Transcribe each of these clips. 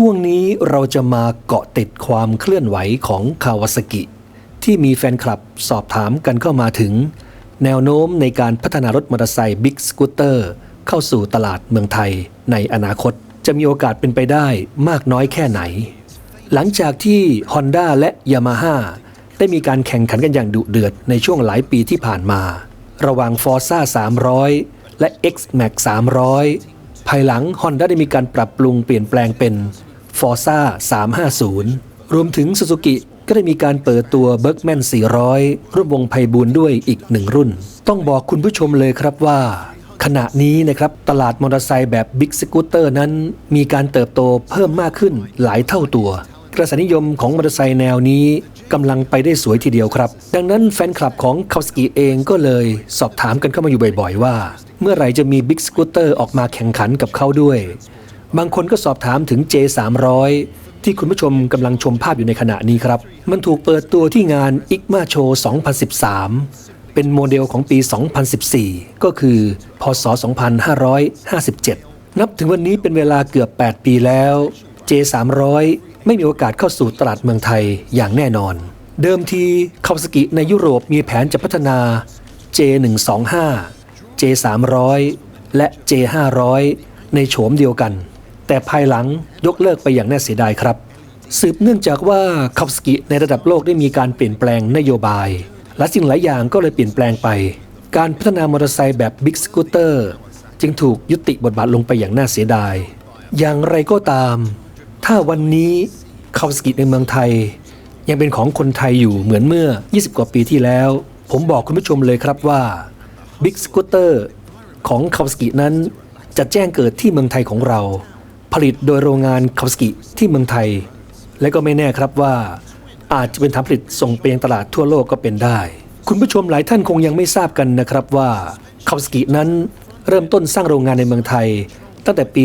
ช่วงนี้เราจะมาเกาะติดความเคลื่อนไหวของคาวาซากิ ที่มีแฟนคลับสอบถามกันเข้ามาถึง แนวโน้มในการพัฒนารถมอเตอร์ไซค์บิ๊กสกูตเตอร์เข้าสู่ตลาดเมืองไทย ในอนาคตจะมีโอกาสเป็นไปได้มากน้อยแค่ไหน หลังจากที่ Honda และ Yamaha ได้มีการแข่งขันกันอย่างดุเดือดในช่วงหลายปีที่ผ่านมา ระหว่าง Forza 300 และ X-Max 300 ภายหลัง Honda ได้มีการปรับปรุงเปลี่ยนแปลงเป็น Forza 350 รวมถึง Suzuki ก็ได้มีการเปิดตัว Bergman 400 ร่วมวงไพบูลด้วยอีกหนึ่งรุ่น ต้องบอกคุณผู้ชมเลยครับว่า ขณะนี้นะครับตลาดมอเตอร์ไซค์แบบบิ๊กสกูตเตอร์นั้น มีการเติบโตเพิ่มมากขึ้นหลายเท่าตัวกระแสนิยมของมอเตอร์ไซค์แนวนี้กำลังไปได้สวยทีเดียวครับ ดังนั้นแฟนคลับของคาวสกิเองก็เลยสอบถามกันเข้ามาอยู่บ่อยๆว่า เมื่อไหร่จะมีบิ๊กสกูตเตอร์ออกมาแข่งขันกับเขาด้วย บางคนก็สอบถามถึง J300 ที่คุณผู้ชมกำลังชมภาพอยู่ในขณะนี้ครับ มันถูกเปิดตัวที่งาน ICMA Show 2013 เป็นโมเดลของปี 2014 ก็คือ พศ 2557 นับถึงวันนี้เป็นเวลาเกือบ 8 ปีแล้ว J300 ไม่มีโอกาสเข้าสู่ตลาดเมืองไทยอย่างแน่นอน เดิมทีคาวาซากิในยุโรปมีแผนจะพัฒนา J125 J300 และ J500 ในโฉมเดียวกัน แต่ภายหลังยกเลิกไปอย่างน่าเสียดายครับ สืบเนื่องจากว่าคาวาซากิในระดับโลกได้มีการเปลี่ยนแปลงนโยบาย และสิ่งหลายอย่างก็เลยเปลี่ยนแปลงไป การพัฒนามอเตอร์ไซค์แบบบิ๊กสกูตเตอร์จึงถูกยุติบทบาทลงไปอย่างน่าเสียดาย อย่างไรก็ตาม ถ้าวันนี้คาวาซากิในเมืองไทย ยังเป็นของคนไทยอยู่เหมือนเมื่อ 20 กว่าปีที่แล้ว ผมบอกคุณผู้ชมเลยครับว่าบิ๊กสกูตเตอร์ของคาวาซากินั้นจะแจ้งเกิดที่เมืองไทยของเรา ลิตโดยโรงงานคาวาซากิที่เมืองไทย และก็ไม่แน่ครับว่า อาจจะเป็นฐานผลิตส่งไปยังตลาดทั่วโลกก็เป็นได้ คุณผู้ชมหลายท่านคงยังไม่ทราบกันนะครับว่าคาวาซากินั้นเริ่มต้นสร้างโรงงานในเมืองไทย ตั้งแต่ปี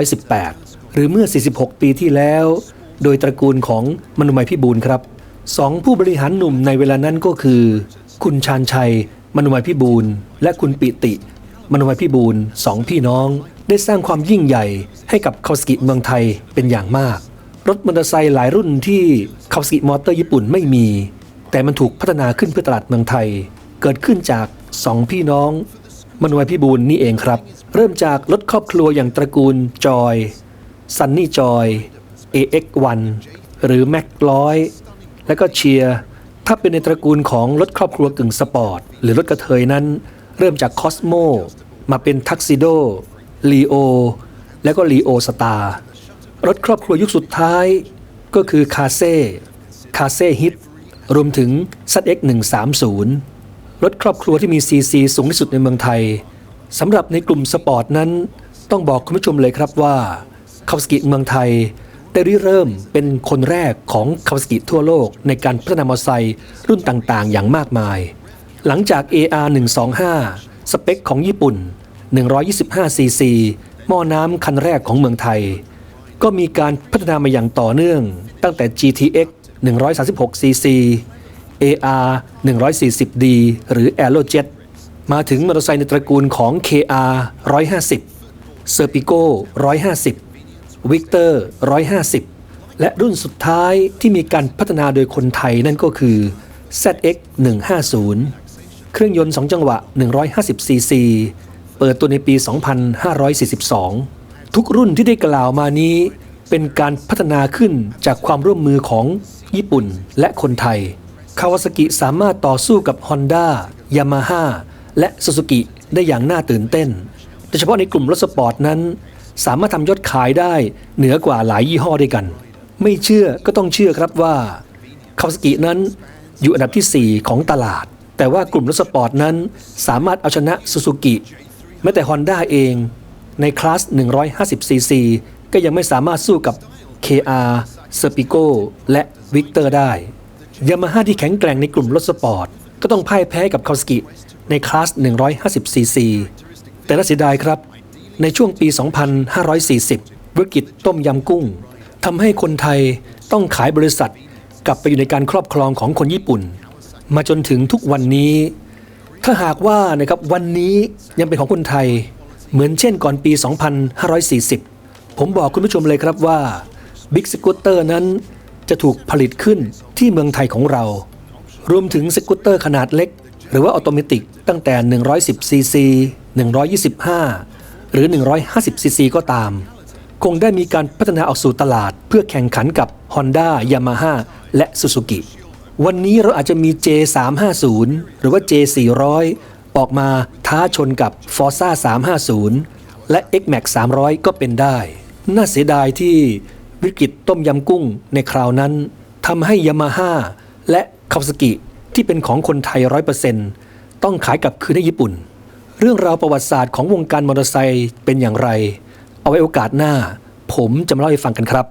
2518 หรือเมื่อ 46 ปีที่แล้ว โดยตระกูลของมนุมัยพิบูลครับสองผู้บริหารหนุ่มในเวลานั้นก็คือ คุณชาญชัย มนุมัยพิบูลและคุณปิติ มนุมัยพิบูลสองพี่น้อง ได้สร้างความยิ่งใหญ่ให้กับคาวาซากิเมืองไทยเป็นอย่างมาก รถมอเตอร์ไซค์หลายรุ่นที่คาวาซากิมอเตอร์ญี่ปุ่นไม่มี แต่มันถูกพัฒนาขึ้นเพื่อตลาดเมืองไทย เกิดขึ้นจากสองพี่น้องมนวยพิบูลนี่เองครับ เริ่มจากรถครอบครัวอย่างตระกูลจอยซันนี่จอย AX1 หรือแม็กร้อยและก็เชียร์ถ้าเป็นในตระกูลของรถครอบครัวกึ่งสปอร์ต หรือรถกระเทยนั้น เริ่มจากคอสโมมาเป็นทักซิโด ลีโอ และก็ลีโอสตาร์รถครอบครัวยุคสุดท้ายก็คือคาเซ่คาเซ่ฮิตรวมถึง ZX 130รถครอบครัวที่มีซีซีสูงที่สุดในเมืองไทยสำหรับในกลุ่มสปอร์ตนั้น ต้องบอกคุณผู้ชมเลยครับว่าคาวสกิเมืองไทย ได้ริเริ่มเป็นคนแรกของคาวสกิทั่วโลกในการพัฒนามอเตอร์ไซค์รุ่นต่างๆ อย่างมากมาย หลังจาก AR 125สเปคของญี่ปุ่น 125 cc หม้อน้ำคันแรกของเมืองไทย ก็มีการพัฒนามาอย่างต่อเนื่อง ตั้งแต่ GTX 136 cc AR 140D หรือ Aerojet มาถึงมอเตอร์ไซค์ในตระกูลของ KR 150 Serpico 150 Victor 150 และรุ่นสุดท้ายที่มีการพัฒนาโดยคนไทยนั่นก็คือ ZX 150เครื่องยนต์ 2 จังหวะ 150 cc เปิดตัวในปี 2542 ทุกรุ่นที่ได้กล่าวมานี้เป็นการพัฒนาขึ้นจากความร่วมมือของญี่ปุ่นและคนไทย คาวาซากิสามารถต่อสู้กับ Honda Yamaha และ Suzuki ได้อย่างน่าตื่นเต้น โดยเฉพาะในกลุ่มรถสปอร์ตนั้น สามารถทำยอดขายได้เหนือกว่าหลายยี่ห้อด้วยกัน ไม่เชื่อก็ต้องเชื่อครับว่าคาวาซากินั้นอยู่อันดับที่ 4 ของตลาด แต่ว่ากลุ่มรถสปอร์ตนั้นสามารถเอาชนะ Suzuki แม้แต่ Honda เองในคลาส 150cc ก็ยังไม่สามารถสู้กับ KR Serpico และ Victor ได้ยามาฮ่าที่แข็งแกร่งในกลุ่มรถสปอร์ต ก็ต้องพ่ายแพ้กับคาวสกิในคลาส 150cc แต่น่าเสียดายครับ ในช่วงปี 2540 วิกฤตต้มยำกุ้งทำให้คนไทยต้องขายบริษัท กลับไปอยู่ในการครอบครองของคนญี่ปุ่น มาจนถึงทุกวันนี้ ถ้าหากว่านะครับวันนี้ยังเป็นของคนไทย เหมือนเช่นก่อนปี 2540 ผมบอกคุณผู้ชมเลยครับว่า Big Scooter นั้นจะถูกผลิตขึ้นที่เมืองไทยของเรา รวมถึงสกูตเตอร์ขนาดเล็ก หรือว่าออโตเมติกตั้งแต่ 110 ซีซี 125 หรือ 150 ซีซีก็ตาม คงได้มีการพัฒนาออกสู่ตลาดเพื่อแข่งขันกับ Honda Yamaha และ Suzuki วันนี้เราอาจจะมี J350 หรือว่า J400 ออกมาท้าชนกับ Forza 350 และ X-Max 300 ก็เป็นได้ น่าเสียดายที่วิกฤตต้มยำกุ้งในคราวนั้นทำให้ยามาฮ่าและคาวาซากิที่เป็นของคนไทย 100%ต้องขายกลับคืนให้ญี่ปุ่น เรื่องราวประวัติศาสตร์ของวงการมอเตอร์ไซค์เป็นอย่างไร เอาไว้โอกาสหน้า ผมจะมาเล่าให้ฟังกันครับ